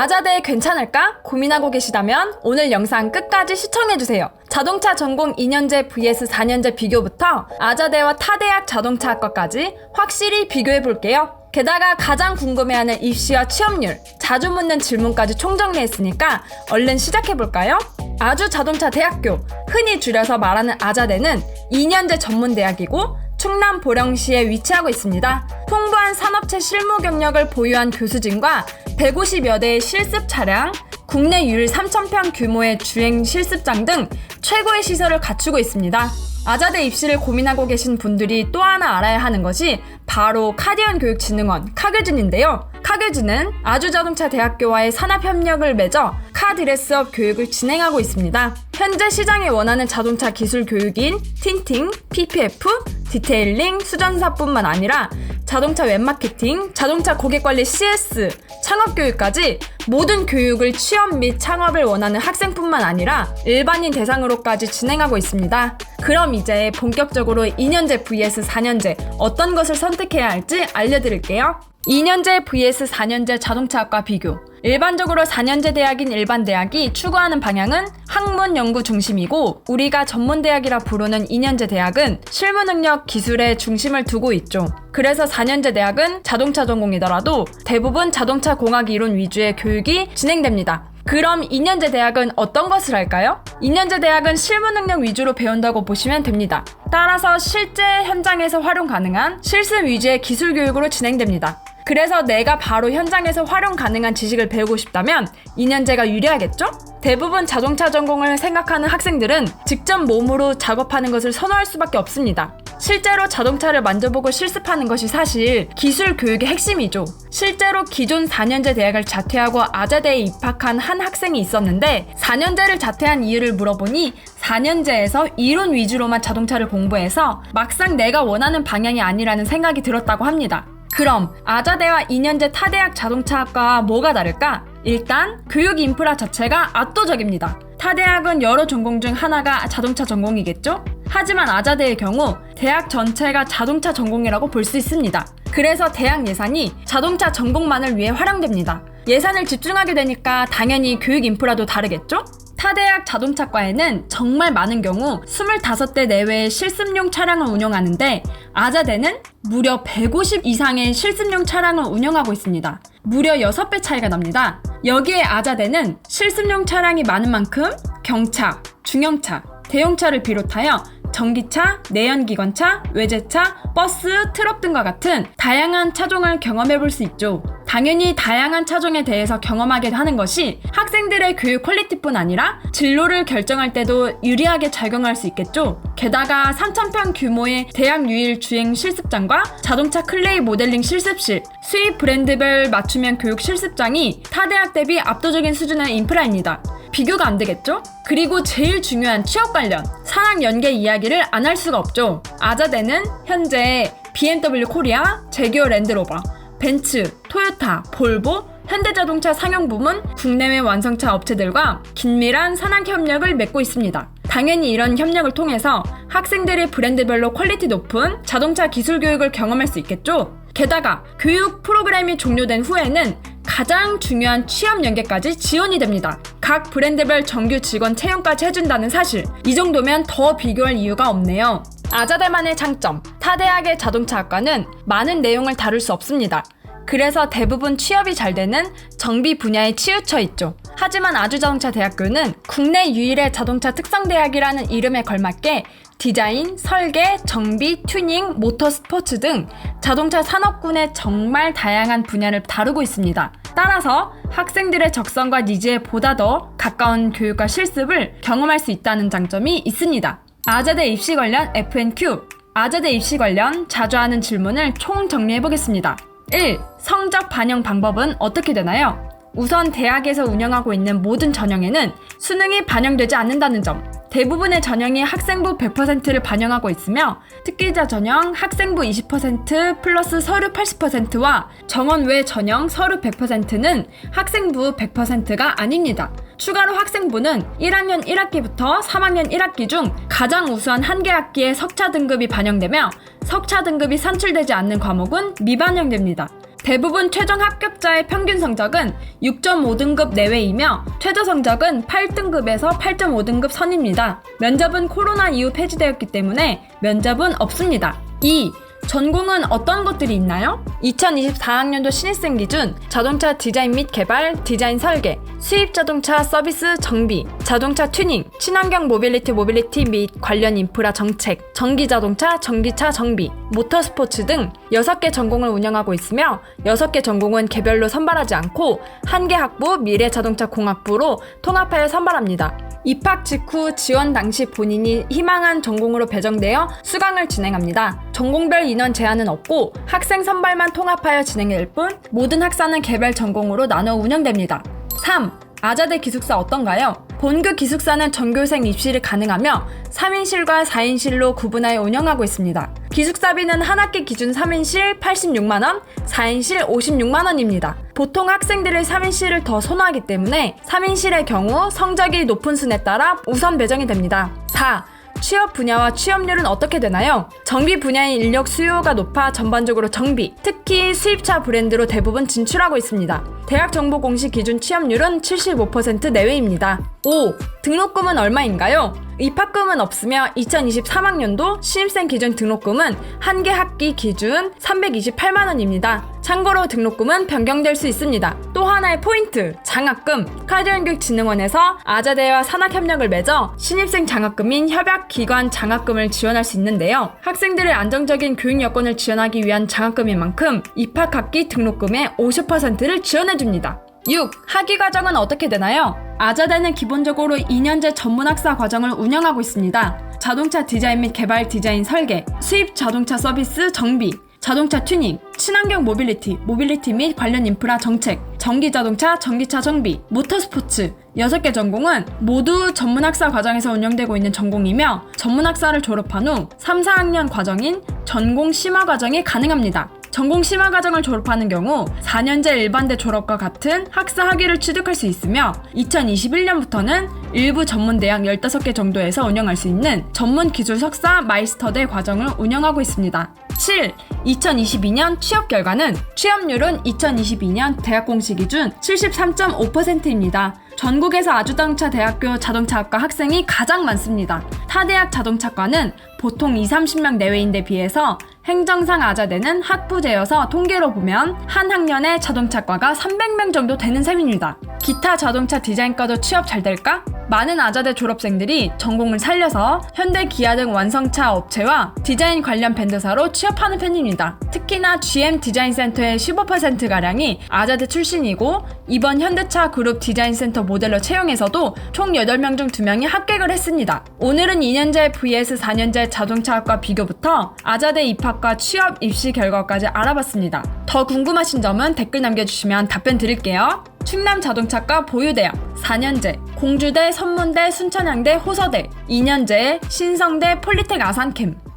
아자대 괜찮을까? 고민하고 계시다면 오늘 영상 끝까지 시청해주세요. 자동차 전공 2년제 vs 4년제 비교부터 아자대와 타대학 자동차학과까지 확실히 비교해볼게요. 게다가 가장 궁금해하는 입시와 취업률, 자주 묻는 질문까지 총정리했으니까 얼른 시작해볼까요? 아주 자동차 대학교, 흔히 줄여서 말하는 아자대는 2년제 전문대학이고 충남 보령시에 위치하고 있습니다. 풍부한 산업체 실무 경력을 보유한 교수진과 150여 대의 실습 차량, 국내 유일 3,000평 규모의 주행 실습장 등 최고의 시설을 갖추고 있습니다. 아자대 입시를 고민하고 계신 분들이 또 하나 알아야 하는 것이 바로 카디언 교육진흥원 카교진인데요. 카교진은 아주자동차 대학교와의 산업협력을 맺어 카드레스업 교육을 진행하고 있습니다. 현재 시장에 원하는 자동차 기술 교육인 틴팅, PPF, 디테일링, 수전사뿐만 아니라 자동차 웹 마케팅, 자동차 고객 관리 CS, 창업 교육까지 모든 교육을 취업 및 창업을 원하는 학생뿐만 아니라 일반인 대상으로까지 진행하고 있습니다. 그럼 이제 본격적으로 2년제 vs 4년제 어떤 것을 선택해야 할지 알려드릴게요. 2년제 vs 4년제 자동차학과 비교. 일반적으로 4년제 대학인 일반 대학이 추구하는 방향은 학문 연구 중심이고 우리가 전문 대학이라 부르는 2년제 대학은 실무 능력 기술에 중심을 두고 있죠. 그래서 4년제 대학은 자동차 전공이더라도 대부분 자동차 공학 이론 위주의 교육이 진행됩니다. 그럼 2년제 대학은 어떤 것을 할까요? 2년제 대학은 실무 능력 위주로 배운다고 보시면 됩니다. 따라서 실제 현장에서 활용 가능한 실습 위주의 기술 교육으로 진행됩니다. 그래서 내가 바로 현장에서 활용 가능한 지식을 배우고 싶다면 2년제가 유리하겠죠? 대부분 자동차 전공을 생각하는 학생들은 직접 몸으로 작업하는 것을 선호할 수밖에 없습니다. 실제로 자동차를 만져보고 실습하는 것이 사실 기술 교육의 핵심이죠. 실제로 기존 4년제 대학을 자퇴하고 아자대에 입학한 한 학생이 있었는데 4년제를 자퇴한 이유를 물어보니 4년제에서 이론 위주로만 자동차를 공부해서 막상 내가 원하는 방향이 아니라는 생각이 들었다고 합니다. 그럼 아자대와 2년제 타대학 자동차학과와 뭐가 다를까? 일단 교육 인프라 자체가 압도적입니다. 타대학은 여러 전공 중 하나가 자동차 전공이겠죠? 하지만 아자대의 경우 대학 전체가 자동차 전공이라고 볼 수 있습니다. 그래서 대학 예산이 자동차 전공만을 위해 활용됩니다. 예산을 집중하게 되니까 당연히 교육 인프라도 다르겠죠? 타대학 자동차과에는 정말 많은 경우 25대 내외의 실습용 차량을 운영하는데 아자대는 무려 150 이상의 실습용 차량을 운영하고 있습니다. 무려 6배 차이가 납니다. 여기에 아자대는 실습용 차량이 많은 만큼 경차, 중형차, 대형차를 비롯하여 전기차, 내연기관차, 외제차, 버스, 트럭 등과 같은 다양한 차종을 경험해 볼 수 있죠. 당연히 다양한 차종에 대해서 경험하게 하는 것이 학생들의 교육 퀄리티뿐 아니라 진로를 결정할 때도 유리하게 작용할 수 있겠죠. 게다가 3,000평 규모의 대학 유일 주행 실습장과 자동차 클레이 모델링 실습실, 수입 브랜드별 맞춤형 교육 실습장이 타 대학 대비 압도적인 수준의 인프라입니다. 비교가 안 되겠죠? 그리고 제일 중요한 취업 관련 산학 연계 이야기를 안 할 수가 없죠. 아자대는 현재 BMW 코리아, 제기어 랜드로버, 벤츠, 토요타, 볼보, 현대자동차 상용 부문 국내외 완성차 업체들과 긴밀한 산학 협력을 맺고 있습니다. 당연히 이런 협력을 통해서 학생들이 브랜드별로 퀄리티 높은 자동차 기술 교육을 경험할 수 있겠죠. 게다가 교육 프로그램이 종료된 후에는 가장 중요한 취업 연계까지 지원이 됩니다. 각 브랜드별 정규 직원 채용까지 해준다는 사실. 이 정도면 더 비교할 이유가 없네요. 아자대만의 장점. 타 대학의 자동차학과는 많은 내용을 다룰 수 없습니다. 그래서 대부분 취업이 잘 되는 정비 분야에 치우쳐 있죠. 하지만 아주자동차 대학교는 국내 유일의 자동차 특성대학이라는 이름에 걸맞게 디자인, 설계, 정비, 튜닝, 모터 스포츠 등 자동차 산업군의 정말 다양한 분야를 다루고 있습니다. 따라서 학생들의 적성과 니즈에 보다 더 가까운 교육과 실습을 경험할 수 있다는 장점이 있습니다. 아자대 입시 관련 FNQ 아자대 입시 관련 자주 하는 질문을 총 정리해 보겠습니다. 1. 성적 반영 방법은 어떻게 되나요? 우선 대학에서 운영하고 있는 모든 전형에는 수능이 반영되지 않는다는 점. 대부분의 전형이 학생부 100%를 반영하고 있으며 특기자 전형 학생부 20% 플러스 서류 80%와 정원 외 전형 서류 100%는 학생부 100%가 아닙니다. 추가로 학생부는 1학년 1학기부터 3학년 1학기 중 가장 우수한 한 개 학기의 석차 등급이 반영되며 석차 등급이 산출되지 않는 과목은 미반영됩니다. 대부분 최종 합격자의 평균 성적은 6.5등급 내외이며 최저 성적은 8등급에서 8.5등급 선입니다. 면접은 코로나 이후 폐지되었기 때문에 면접은 없습니다. 2. 전공은 어떤 것들이 있나요? 2024학년도 신입생 기준 자동차 디자인 및 개발, 디자인 설계, 수입 자동차 서비스 정비, 자동차 튜닝, 친환경 모빌리티 모빌리티 및 관련 인프라 정책, 전기 자동차, 전기차 정비, 모터 스포츠 등 6개 전공을 운영하고 있으며 6개 전공은 개별로 선발하지 않고 한 개 학부 미래 자동차 공학부로 통합하여 선발합니다. 입학 직후 지원 당시 본인이 희망한 전공으로 배정되어 수강을 진행합니다. 전공별 인원 제한은 없고 학생 선발만 통합하여 진행될 뿐 모든 학사는 개별 전공으로 나눠 운영됩니다. 3. 아자대 기숙사 어떤가요? 본교 기숙사는 전교생 입실이 가능하며 3인실과 4인실로 구분하여 운영하고 있습니다. 기숙사비는 한 학기 기준 3인실 86만원, 4인실 56만원입니다. 보통 학생들이 3인실을 더 선호하기 때문에 3인실의 경우 성적이 높은 순에 따라 우선 배정이 됩니다. 4. 취업 분야와 취업률은 어떻게 되나요? 정비 분야의 인력 수요가 높아 전반적으로 정비, 특히 수입차 브랜드로 대부분 진출하고 있습니다. 대학 정보 공시 기준 취업률은 75% 내외입니다. 5. 등록금은 얼마인가요? 입학금은 없으며 2023학년도 신입생 기준 등록금은 한 개 학기 기준 328만 원입니다. 참고로 등록금은 변경될 수 있습니다. 또 하나의 포인트, 장학금. 카드연극진흥원에서 아자대와 산학협력을 맺어 신입생 장학금인 협약기관 장학금을 지원할 수 있는데요. 학생들의 안정적인 교육 여건을 지원하기 위한 장학금인 만큼 입학학기 등록금의 50%를 지원해줍니다. 6. 학위 과정은 어떻게 되나요? 아자대는 기본적으로 2년제 전문 학사 과정을 운영하고 있습니다. 자동차 디자인 및 개발 디자인 설계, 수입 자동차 서비스 정비, 자동차 튜닝, 친환경 모빌리티, 모빌리티 및 관련 인프라 정책, 전기 자동차, 전기차 정비, 모터스포츠 6개 전공은 모두 전문학사 과정에서 운영되고 있는 전공이며 전문학사를 졸업한 후 3, 4학년 과정인 전공 심화 과정이 가능합니다. 전공 심화 과정을 졸업하는 경우 4년제 일반대 졸업과 같은 학사 학위를 취득할 수 있으며 2021년부터는 일부 전문 대학 15개 정도에서 운영할 수 있는 전문 기술 석사 마이스터대 과정을 운영하고 있습니다. 7. 2022년 취업 결과는 취업률은 2022년 대학 공시 기준 73.5%입니다. 전국에서 아주자동차 대학교 자동차학과 학생이 가장 많습니다. 타대학 자동차과는 보통 2, 30명 내외인데 비해서 행정상 아자대는 학부제여서 통계로 보면 한 학년에 자동차과가 300명 정도 되는 셈입니다. 기타 자동차 디자인과도 취업 잘 될까? 많은 아자대 졸업생들이 전공을 살려서 현대 기아 등 완성차 업체와 디자인 관련 밴드사로 취업하는 편입니다. 특히나 GM 디자인 센터의 15%가량이 아자대 출신이고 이번 현대차 그룹 디자인 센터 모델로 채용해서도 총 8명 중 2명이 합격을 했습니다. 오늘은 2년제 vs 4년제 자동차학과 비교부터 아자대 입학과 취업 입시 결과까지 알아봤습니다. 더 궁금하신 점은 댓글 남겨주시면 답변 드릴게요. 충남 자동차과 보유대학 4년제, 공주대, 선문대, 순천향대, 호서대 2년제, 신성대, 폴리텍 아산캠